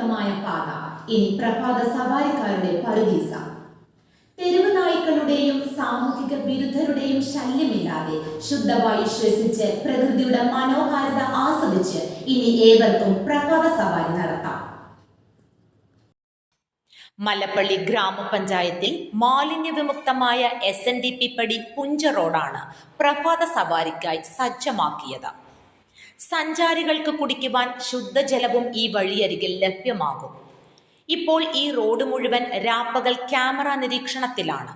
വിമുക്തമായ പാത ഇനി പ്രഭാത സവാരിക്കാരുടെ പറുദീസ തെരുവ് നായ്ക്കളുടെയും സാമൂഹിക വിരുദ്ധരുടെയും ശല്യമില്ലാതെ ശുദ്ധവായു ശ്വസിച്ച് പ്രകൃതിയുടെ മനോഹാരിത ആസ്വദിച്ച് ഇനി ഏവർക്കും പ്രഭാത സവാരി നടത്താം. മലപ്പള്ളി ഗ്രാമപഞ്ചായത്തിൽ മാലിന്യ വിമുക്തമായ എസ് എൻ ഡി പി പടി പുഞ്ച റോഡാണ് പ്രഭാത സവാരിക്കായി സജ്ജമാക്കിയത്. സഞ്ചാരികൾക്ക് കുടിക്കുവാൻ ശുദ്ധജലവും ഈ വഴിയരികിൽ ലഭ്യമാകും. ഇപ്പോൾ ഈ റോഡ് മുഴുവൻ രാപ്പകൽ ക്യാമറ നിരീക്ഷണത്തിലാണ്.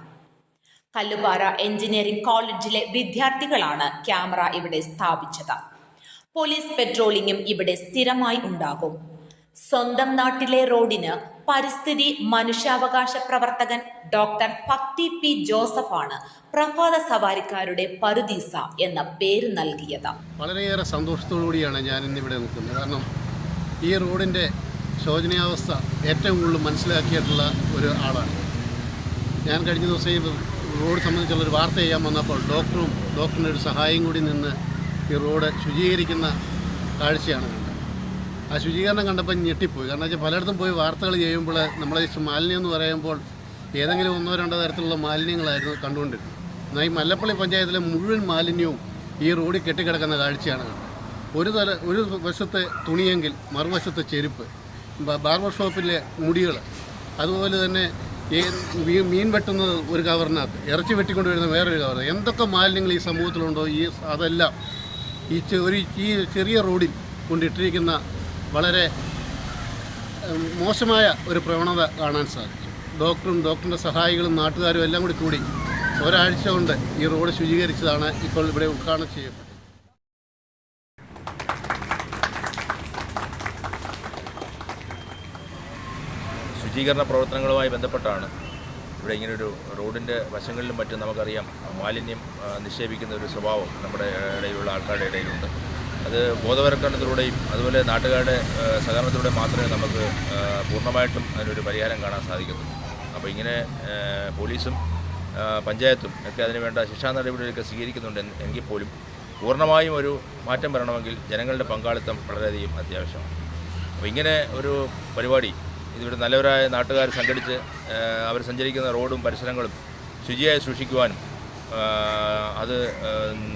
കല്ലുപാറ എഞ്ചിനീയറിംഗ് കോളേജിലെ വിദ്യാർത്ഥികളാണ് ക്യാമറ ഇവിടെ സ്ഥാപിച്ചത്. പോലീസ് പെട്രോളിംഗും ഇവിടെ സ്ഥിരമായി ഉണ്ടാകും. സ്വന്തം നാട്ടിലെ റോഡിന് പരിസ്ഥിതി മനുഷ്യാവകാശ പ്രവർത്തകൻ ഡോക്ടർ ഭക്തി പി ജോസഫാണ് പ്രഭാത സവാരിക്കാരുടെ പരുദീസ എന്ന പേര് നൽകിയത്. വളരെയേറെ സന്തോഷത്തോടുകൂടിയാണ് ഞാൻ ഇന്നിവിടെ നിൽക്കുന്നത്. കാരണം ഈ റോഡിന്റെ ശോചനീയാവസ്ഥ ഏറ്റവും കൂടുതൽ മനസ്സിലാക്കിയിട്ടുള്ള ഒരു ആളാണ്. ഞാൻ കഴിഞ്ഞ ദിവസം ഈ റോഡ് സംബന്ധിച്ചുള്ള ഒരു വാർത്ത ചെയ്യാൻ വന്നപ്പോൾ ഡോക്ടറും ഡോക്ടറിന്റെ ഒരു സഹായം കൂടി നിന്ന് ഈ റോഡ് ശുചീകരിക്കുന്ന കാഴ്ചയാണ് ആ ശുചീകരണം കണ്ടപ്പോൾ ഞെട്ടിപ്പോയി. കാരണം വെച്ചാൽ പലയിടത്തും പോയി വാർത്തകൾ ചെയ്യുമ്പോൾ നമ്മളെ മാലിന്യം എന്ന് പറയുമ്പോൾ ഏതെങ്കിലും ഒന്നോ രണ്ടോ തരത്തിലുള്ള മാലിന്യങ്ങളായിരുന്നു കണ്ടുകൊണ്ടിരുന്നത്. എന്നാൽ ഈ മല്ലപ്പള്ളി പഞ്ചായത്തിലെ മുഴുവൻ മാലിന്യവും ഈ റോഡിൽ കെട്ടിക്കിടക്കുന്ന കാഴ്ചയാണ് ഒരു തല ഒരു വശത്തെ തുണിയെങ്കിൽ മറുവശത്തെ ചെരുപ്പ് ബാർബർ ഷോപ്പിലെ മുടികൾ അതുപോലെ തന്നെ ഈ മീൻ വെട്ടുന്നത് ഒരു കവറിനകത്ത് ഇറച്ചി വെട്ടിക്കൊണ്ട് വരുന്ന വേറൊരു കവർ. എന്തൊക്കെ മാലിന്യങ്ങൾ ഈ സമൂഹത്തിലുണ്ടോ? ഈ അതെല്ലാം ഈ ഒരു ഈ ചെറിയ റോഡിൽ കൊണ്ടിട്ടിരിക്കുന്ന വളരെ മോശമായ ഒരു പ്രവണത കാണാൻ സാധിക്കും. ഡോക്ടറും ഡോക്ടറിന്റെ സഹായികളും നാട്ടുകാരും എല്ലാം കൂടി കൂടി ഒരാഴ്ച കൊണ്ട് ഈ റോഡ് ശുചീകരിച്ചതാണ് ഇപ്പോൾ ഇവിടെ ഉദ്ഘാടനം ചെയ്യപ്പെട്ടത്. ശുചീകരണ പ്രവർത്തനങ്ങളുമായി ബന്ധപ്പെട്ടാണ് ഇവിടെ ഇങ്ങനൊരു റോഡിന്റെ വശങ്ങളിലും മറ്റും നമുക്കറിയാം മാലിന്യം നിക്ഷേപിക്കുന്ന ഒരു സ്വഭാവം നമ്മുടെ ഇടയിലുള്ള ആൾക്കാരുടെ ഇടയിലുണ്ട്. അത് ബോധവൽക്കരണത്തിലൂടെയും അതുപോലെ നാട്ടുകാരുടെ സഹകരണത്തിലൂടെ മാത്രമേ നമുക്ക് പൂർണമായിട്ടും അതിനൊരു പരിഹാരം കാണാൻ സാധിക്കത്തുള്ളൂ. അപ്പോൾ ഇങ്ങനെ പോലീസും പഞ്ചായത്തും ഒക്കെ അതിനുവേണ്ട ശിക്ഷാ നടപടികളൊക്കെ സ്വീകരിക്കുന്നുണ്ട് എങ്കിൽ പോലും പൂർണമായും ഒരു മാറ്റം വരണമെങ്കിൽ ജനങ്ങളുടെ പങ്കാളിത്തം വളരെയധികം അത്യാവശ്യമാണ്. അപ്പോൾ ഇങ്ങനെ ഒരു പരിപാടി ഇതിവിടെ നല്ലവരായ നാട്ടുകാർ സംഘടിച്ച് അവർ സഞ്ചരിക്കുന്ന റോഡും പരിസരങ്ങളും ശുചിയായി സൂക്ഷിക്കുവാനും അത്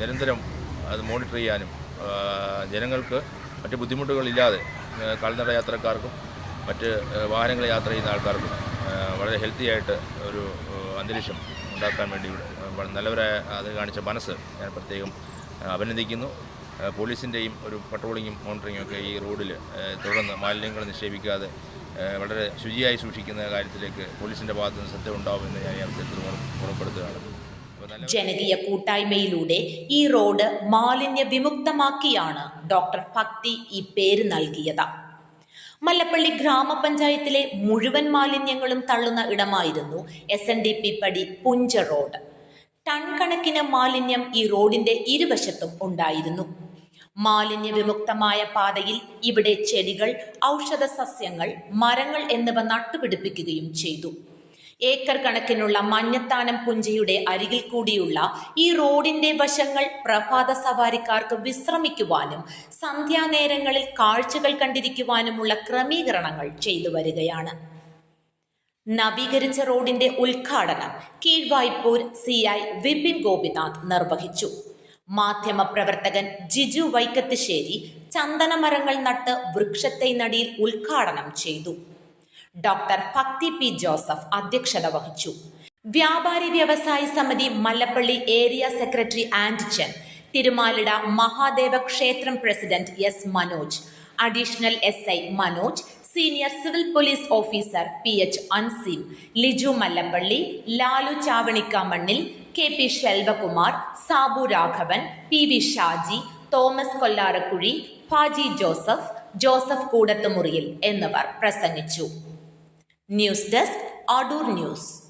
നിരന്തരം അത് മോണിറ്റർ ചെയ്യാനും ജനങ്ങൾക്ക് മറ്റ് ബുദ്ധിമുട്ടുകളില്ലാതെ കാൽനട യാത്രക്കാർക്കും മറ്റ് വാഹനങ്ങൾ യാത്ര ചെയ്യുന്ന ആൾക്കാർക്കും വളരെ ഹെൽത്തി ആയിട്ട് ഒരു അന്തരീക്ഷം ഉണ്ടാക്കാൻ വേണ്ടി നല്ലവരായ അത് കാണിച്ച മനസ്സ് ഞാൻ പ്രത്യേകം അഭിനന്ദിക്കുന്നു. പോലീസിന്റെയും ഒരു പട്രോളിങ്ങും മോണിറ്ററിങ്ങും ഒക്കെ ഈ റോഡിൽ തുടർന്ന് മാലിന്യങ്ങൾ നിക്ഷേപിക്കാതെ വളരെ ശുചിയായി സൂക്ഷിക്കുന്ന കാര്യത്തിലേക്ക് പോലീസിന്റെ ഭാഗത്തുനിന്ന് ശ്രദ്ധ ഉണ്ടാവുമെന്ന് ഞാൻ ഈ അവസരത്തിൽ നല്ല ജനകീയ കൂട്ടായ്മയിലൂടെ ഈ റോഡ് മാലിന്യ വിമുക്തമാക്കിയാണ് ഡോക്ടർ ഭക്തി ഈ പേര് നൽകിയത്. മല്ലപ്പള്ളി ഗ്രാമപഞ്ചായത്തിലെ മുഴുവൻ മാലിന്യങ്ങളും തള്ളുന്ന ഇടമായിരുന്നു എസ് എൻ ഡി പി പടി പുഞ്ച റോഡ്. ടൺ കണക്കിന് മാലിന്യം ഈ റോഡിന്റെ ഇരുവശത്തും ഉണ്ടായിരുന്നു. മാലിന്യ വിമുക്തമായ പാതയിൽ ഇവിടെ ചെടികൾ ഔഷധ സസ്യങ്ങൾ മരങ്ങൾ എന്നിവ നട്ടുപിടിപ്പിക്കുകയും ചെയ്തു. ഏക്കർ കണക്കിനുള്ള മഞ്ഞത്താനം പുഞ്ചയുടെ അരികിൽ കൂടിയുള്ള ഈ റോഡിന്റെ വശങ്ങൾ പ്രഭാത സവാരിക്കാർക്ക് വിശ്രമിക്കുവാനും സന്ധ്യാനേരങ്ങളിൽ കാഴ്ചകൾ കണ്ടിരിക്കുവാനുമുള്ള ക്രമീകരണങ്ങൾ ചെയ്തു വരികയാണ്. നവീകരിച്ച റോഡിന്റെ ഉദ്ഘാടനം കീഴ്വായ്പൂർ സി ഐ വിപിൻ ഗോപിനാഥ് നിർവഹിച്ചു. മാധ്യമപ്രവർത്തകൻ ജിജു വൈക്കത്തുശ്ശേരി ചന്ദനമരങ്ങൾ നട്ട് വൃക്ഷത്തൈ നടിയിൽ ഉദ്ഘാടനം ചെയ്തു. ഡോക്ടർ ഭക്തി പി ജോസഫ് അധ്യക്ഷത വഹിച്ചു. വ്യാപാരി വ്യവസായി സമിതി മല്ലപ്പള്ളി ഏരിയ സെക്രട്ടറി ആൻഡിച്ചൻ തിരുമാലിട മഹാദേവ ക്ഷേത്രം president S Manoj. Additional S I Manoj senior civil police officer P H Anseem Liju Mallappally Lalu Chavanikkamannil K P Selvakumar Sabu Raghavan P V Shaji Thomas Kollarakuzhi Faji Joseph Joseph Koodathumuriyil എന്നിവർ പ്രസംഗിച്ചു. News desk Adoor news.